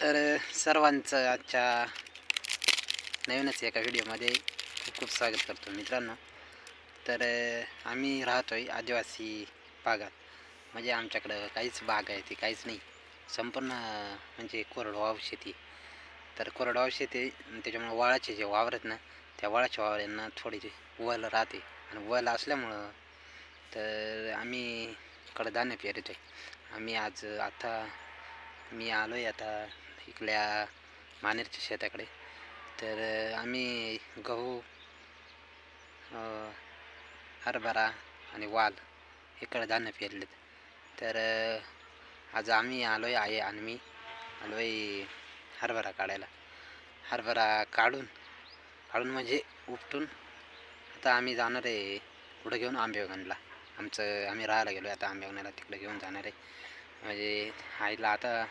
तर सर्वांचं आजच्या नवीनच एका व्हिडिओमध्ये खूप खूप स्वागत करतो मित्रांनो. तर आम्ही राहतो आहे आदिवासी भागात. म्हणजे आमच्याकडं काहीच बाग आहे ती काहीच नाही. संपूर्ण म्हणजे कोरडवाहू शेती. तर कोरडवाहू शेती त्याच्यामुळं त्याच्यामुळे वाळाचे जे वावर आहेत ना त्या वाळाच्या वावरांना थोडी वल राहते. आणि वल असल्यामुळं तर आम्ही कडधान्य पेरतो आहे आम्ही आज आता मी आलो आहे आता इकल्या मानेरच्या शेताकडे. तर आम्ही गहू हरभरा आणि वाल हे कडधान्य पेरलेत. तर आज आम्ही आलो आहे आई आणि मी आलो आहे हरभरा काढायला. हरभरा काढून काढून म्हणजे उपटून आता आम्ही जाणार आहे पुढं घेऊन आंबेवगणला आमचं आम्ही राहायला गेलो आता आंबेवगणाला तिकडे घेऊन जाणार आहे. म्हणजे आईला आता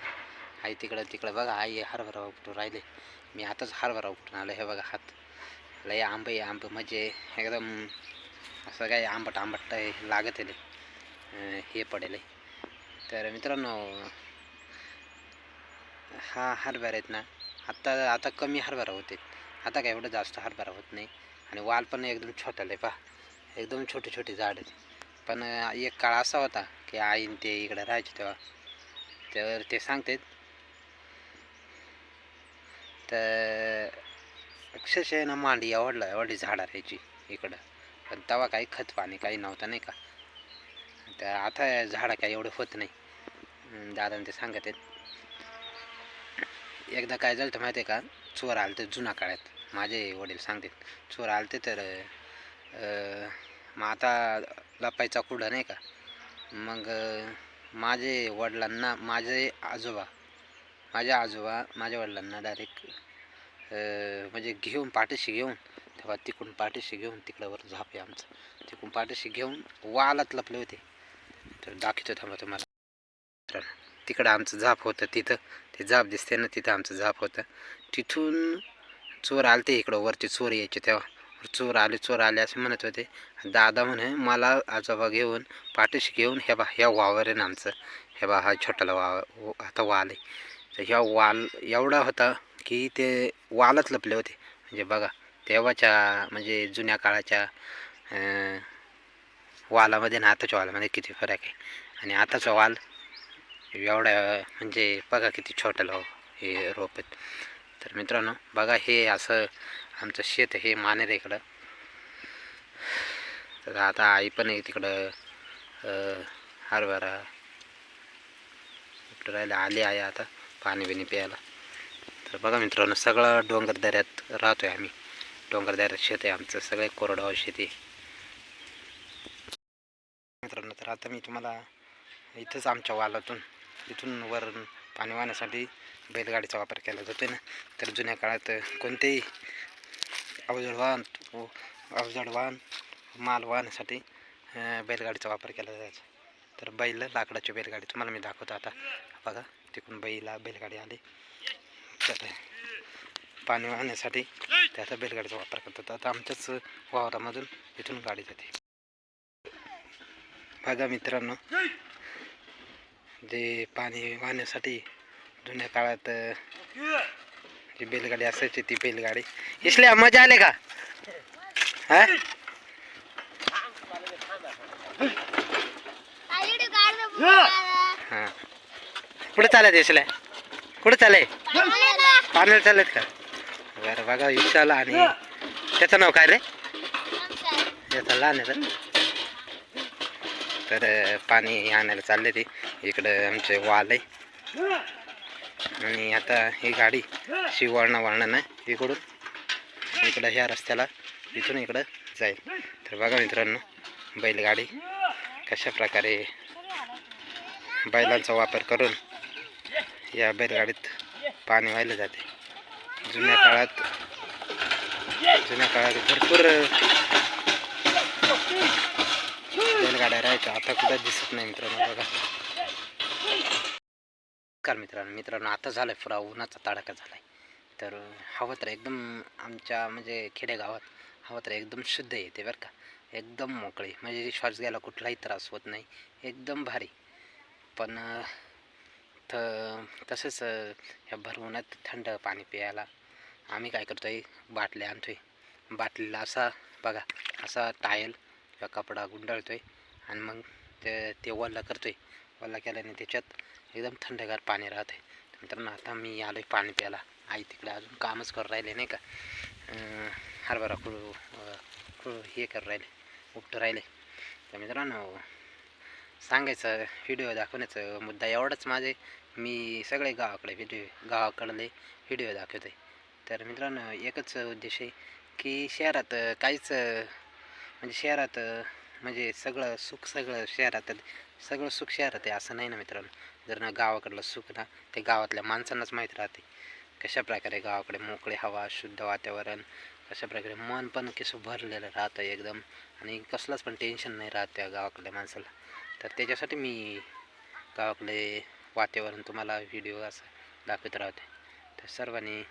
आई तिकडं तिकडं बघा आई हरभरा उपटून राहिले. मी आताच हरभरा उपटून आलो हे बघा हात. लय आंब आहे आंब म्हणजे एकदम असं काय आंबट आंबट लागत आहे हे पडेल. तर मित्रांनो हा हरभरा आहेत ना आत्ता आता कमी हरभरा होते. आता काय एवढं जास्त हरभरा होत नाही. आणि वाल पण एकदम छोटा आहे पहा. एकदम छोटे छोटे झाड आहेत. पण एक काळ असा होता की आईन ते इकडे राहायचे तेव्हा. तर ते सांगतात तर अक्षरशः ना मांडी आवडला एवढी झाडं राहायची इकडं. पण तेव्हा काही खत पाणी काही नव्हतं नाही का? तर आता झाडं काही एवढं होत नाही. अं, दादा ते सांगत आहेत. एकदा काय झालं तर माहिती आहे का? चोर आलं तर जुना काळात. माझे वडील सांगतात चोर आलं ते तर मग आता लपायचा कुठं नाही का? मग माझे वडिलांना माझे आजोबा माझ्या आजोबा माझ्या वडिलांना डायरेक्ट म्हणजे घेऊन पाठीशी घेऊन तेव्हा तिकडून पाठीशी घेऊन तिकडं वर झाप आहे आमचं. तिकडून पाठीशी घेऊन वालात लपले होते. तर दाखवतो थांबा तुम्हाला. तिकडं आमचं झाप होतं तिथं. ते झाप दिसते ना तिथं आमचं झाप होतं. तिथून चोर आलते इकडं वरती चोर यायचे तेव्हा. चोर आले चोर आले असे म्हणत होते. दादा म्हणे मला आजोबा घेऊन पाठीशी घेऊन हे बा ह्या वावर आहे ना आमचं. हे बा हा छोटाला वाव आता वाल आहे. तर ह्या वाल एवढा होता की ते वालच लपले होते. म्हणजे बघा तेव्हाच्या म्हणजे जुन्या काळाच्या वालामध्ये आणि आताच्या वालामध्ये किती फरक आहे. आणि आताचा वाल एवढा म्हणजे बघा किती छोटं लाव हे रोप आहेत. तर मित्रांनो बघा हे असं आमचं शेत आहे हे मानेर आहे इकडं. तर आता आई पण आहे तिकडं हरभरा राहिला आली आहे आता. पाणी बिणी प्यायला. तर बघा मित्रांनो सगळं डोंगर दऱ्यात आहे आम्ही. डोंगर दऱ्यात शेत आहे आमचं सगळे कोरडवाहू शेती मित्रांनो तर आता मी तुम्हाला इथंच आमच्या वालातून इथून वर पाणी वाहण्यासाठी बैलगाडीचा वापर केला जातो ना. तर जुन्या काळात कोणतेही अवजड वाहन अवजड वाहन माल वाहण्यासाठी बैलगाडीचा वापर केला जायचा. तर बैल लाकडाची बैलगाडी तुम्हाला मी दाखवतो आता. बघा. तिकडून बैला बैलगाडी आली. तर पाणी वाहण्यासाठी ते आता बैलगाडीचा वापर करतात. आता आमच्याच वावरामधून इथून गाडी जाते. बघा मित्रांनो जे पाणी वाहण्यासाठी जुन्या काळात जी बैलगाडी असायची ती बैलगाडी. इसल्या मजा आले का? हा? हा. कुठे चालत इसल्या कुठे चालय पाण्याला. चालत का? बरं बघा विचारला आणि त्याचं नाव काय रे? त्याचं लहान आहे? तर पाणी आणायला चालले ते. इकडं आमचे वाल आहे. आणि आता ही गाडी अशी वळणं वळणं नाही इकडून. इकडं ह्या रस्त्याला इथून इकडं जाईल. तर बघा मित्रांनो बैलगाडी कशा प्रकारे बैलांचा वापर करून या बैलगाडीत पाणी व्हायला जाते. जुन्या काळात जुन्या काळात भरपूर बैलगाड्या राहायच्या. आता कुठं दिसत नाही मित्रांनो बघा. नमस्कार मित्रांनो मित्रांनो आता झालं आहे पुरा उन्हाचा तडाखा झाला आहे तर हवा तर एकदम आमच्या म्हणजे खेडेगावात हवा तर एकदम शुद्ध येते बरं का. एकदम मोकळी. म्हणजे श्वास घ्यायला कुठलाही त्रास होत नाही. एकदम भारी. पण थ तर तसंच ह्या भरवण्यात थंड पाणी प्यायला आम्ही काय करतो आहे बाटल्या आणतो आहे बाटलीला असा बघा असा टायल किंवा कपडा गुंडाळतो आहे आणि मग ते ते ओला करतो आहे ओला केल्याने त्याच्यात एकदम थंडगार पाणी राहते मित्रांनो आता मी आलो आहे पाणी प्यायला. आई तिकडे अजून कामच करू राहिले नाही का? हरभरा कुळू कुळू हे करू राहिले उपटू राहिले. तर मित्रांनो सांगायचं व्हिडिओ दाखवण्याचं मुद्दा एवढाच माझे. मी सगळे गावाकडे व्हिडिओ गावाकडले व्हिडिओ दाखवते तर मित्रांनो एकच उद्देश आहे की शहरात काहीच म्हणजे शहरात म्हणजे सगळं सुख सगळं शहरात सगळं सुख शहरात आहे असं नाही ना मित्रांनो. जर ना गावाकडलं सुख ना ते गावातल्या माणसांनाच माहीत राहते. कशा प्रकारे गावाकडे मोकळी हवा शुद्ध वातावरण कशा प्रकारे मन पण कसं भरलेलं राहतं एकदम. आणि कसलंच पण टेन्शन नाही राहत त्या गावाकडल्या माणसाला. तर त्याच्यासाठी मी गावाकडे वातावरण तुम्हाला व्हिडिओ असं दाखवत राहते. तर सर्वांनी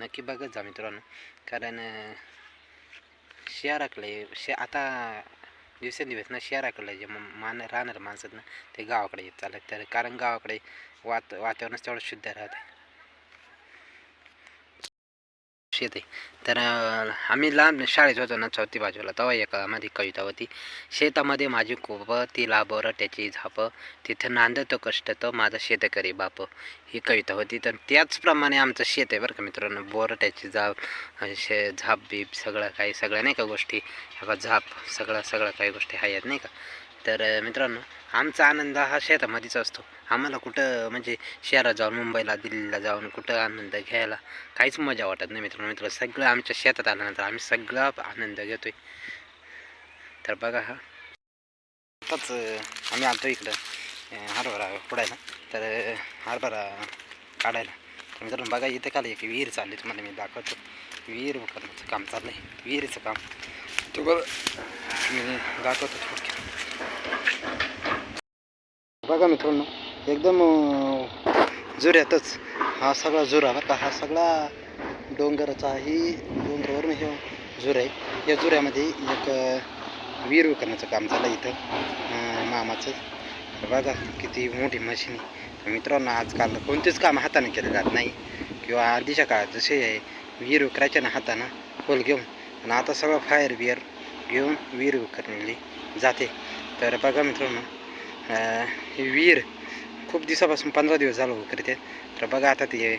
नक्की बघत जा मित्रांनो. कारण शहराकडे शे आता दिवसेंदिवस ना शहराकडले जे म- मान राहणारे माणसं ना ते गावाकडे येत चालत तर कारण गावाकडे वात वातावरणच तेवढं शुद्ध राहते. शेत आहे तर आम्ही लहान शाळेत होतो ना चौथी बाजूला. तेव्हा एका माझी कविता होती. शेतामध्ये माझी कोप तिला त्याची झाप. तिथं नांदतो कष्ट तर माझं शेतकरी बाप. ही कविता होती. तर त्याचप्रमाणे आमचं शेत आहे बरं का मित्रांनो. बोरट्याची जाप शे झाप बीप सगळं काही सगळ्या नाही का गोष्टी? ह्या बा झाप सगळं सगळं काही गोष्टी आहेत नाही का? तर मित्रांनो आमचा आनंद हा शेतामध्येच असतो. आम्हाला कुठं म्हणजे शहरात जाऊन मुंबईला दिल्लीला जाऊन कुठं आनंद घ्यायला काहीच मजा वाटत नाही मित्रांनो. मित्र सगळं आमच्या शेतात आल्यानंतर आम्ही सगळा आनंद घेतोय. तर बघा हा. आताच आम्ही आलतो इकडं हरभरा फोडायला. तर हरभरा काढायला. तर मित्रांनो बघा इथं काल एक विहीर चालली तुम्हाला मी दाखवतो. विहीर करण्याचं काम चाललं आहे विहिरीचं काम. तो बघा मी दाखवतो थोडक्यात. बघा मित्रांनो एकदम जुऱ्यातच हा सगळा जुरा बरं का. हा सगळा डोंगराचा ही डोंगरावरून हे जुरा आहे. या जुऱ्यामध्ये एक विहीर करण्याचं काम झालं इथं. मामाचं. बघा किती मोठी मशीन आहे. मित्रांनो आजकाल कोणतेच काम हाताने केलं जात नाही. किंवा आधीच्या काळात जसे आहे विहीर करायचे ना हातानं खोल घेऊन. आणि आता सगळं फायर बिअर घेऊन विहीर करण्याली जाते. तर बघा मित्रांनो अं, ही विहीर खूप दिवसापासून पंधरा दिवस झालो हो करते तर बघा आता ते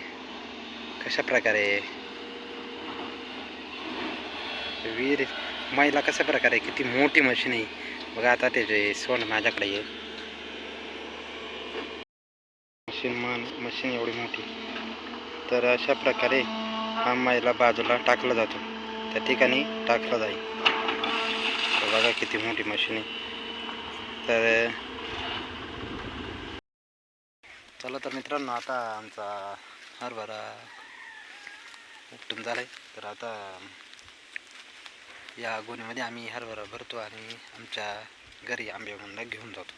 कशा प्रकारे विहीर महिला कशा प्रकारे किती मोठी मशीन आहे. बघा आता त्याचे सोंड माझ्याकडे आहे. मशीन मन मशीन एवढी मोठी. तर अशा प्रकारे हा महिला बाजूला टाकला जातो. त्या ठिकाणी टाकला जाईल. बघा किती मोठी मशीन आहे. तर चला तर मित्रांनो आता आमचा हरभरा उपटून झाला आहे तर आता या गोणीमध्ये आम्ही हरभरा भरतो आणि आमच्या घरी आंबेमंडा घेऊन जातो.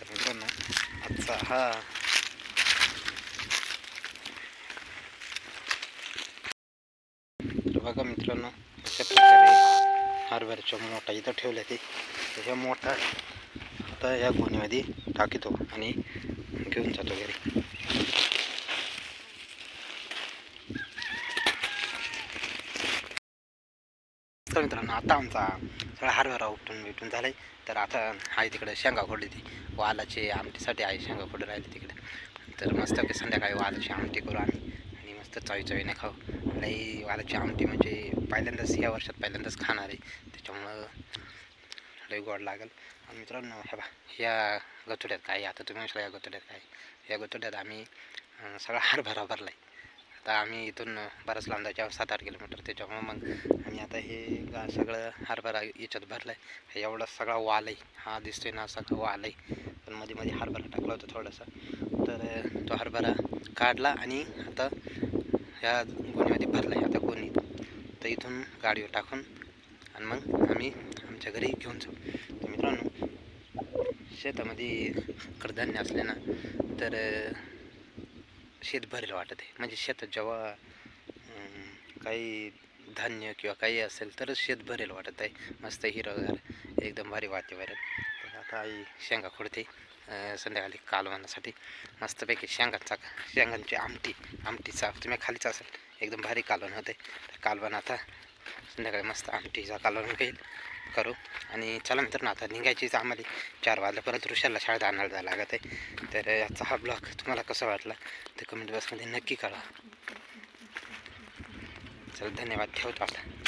तर मित्रांनो आजचा हा तर बघा मित्रांनो अशा प्रकारे हरभऱ्याच्या मोठा इथं ठेवल्या ते. ह्या मोठा आता या गोणीमध्ये टाकतो आणि घेऊन जातो घरी तर मित्रांनो आता आमचा सगळा हरभरा उपटून बिटून आहे तर आता आहे तिकडे शेंगा फोडली ती. वालाची आमटीसाठी आहे शेंगा फोडून राहिली तिकडे. तर मस्त की संध्याकाळी वालाची आमटी करू आम्ही. आणि मस्त चवी चवीने खाऊ. लई वालाची आमटी म्हणजे पहिल्यांदाच या वर्षात पहिल्यांदाच खाणार आहे. त्याच्यामुळं लई गोड लागेल. आणि मित्रांनो हे बा ह्या गचुड्यात काय आता तुम्ही म्हटलं या गचुड्यात काय या गतोड्यात आम्ही सगळा हरभरा भरला आहे आता आम्ही इथून बराच लांब जायच्या सात आठ किलोमीटर. त्याच्यामुळं मग आम्ही आता हे गा सगळं हरभरा याच्यात भरलं आहे एवढा सगळा वाल आहे हा दिसतोय ना सगळा वाल आहे पण मध्ये मध्ये हरभरा टाकला होता थोडासा. तर तो हरभरा काढला आणि आता ह्या गोणीमध्ये भरला आहे आता गोणी तर इथून गाडीवर टाकून आणि मग आम्ही आमच्या घरी घेऊन जाऊ. तर मित्रांनो शेतामध्ये कडधान्य असले ना तर शेत भरेल वाटत आहे. म्हणजे शेतात जेव्हा काही धान्य किंवा काही असेल तरच शेत भरेल वाटत आहे. मस्त हिरवगार एकदम भारी वातावरण. तर आता आई शेंगा खोडते संध्याकाळी कालवणासाठी मस्तपैकी शेंगांचा शेंगांची आमटी आमटीचा तुम्ही खालीच असेल. एकदम भारी कालवण होते तर कालवण आता संध्याकाळी मस्त आमटीचा कालवण घेईल करू. आणि चला मित्रांनो आता निघायचीच आम्हाला. चार वाजल्या परत ऋषाला शाळेत आणायला जायला लागत आहे. तर याचा हा ब्लॉग तुम्हाला कसा वाटला ते कमेंट बॉक्समध्ये नक्की कळवा. चला धन्यवाद. ठेवतो आता.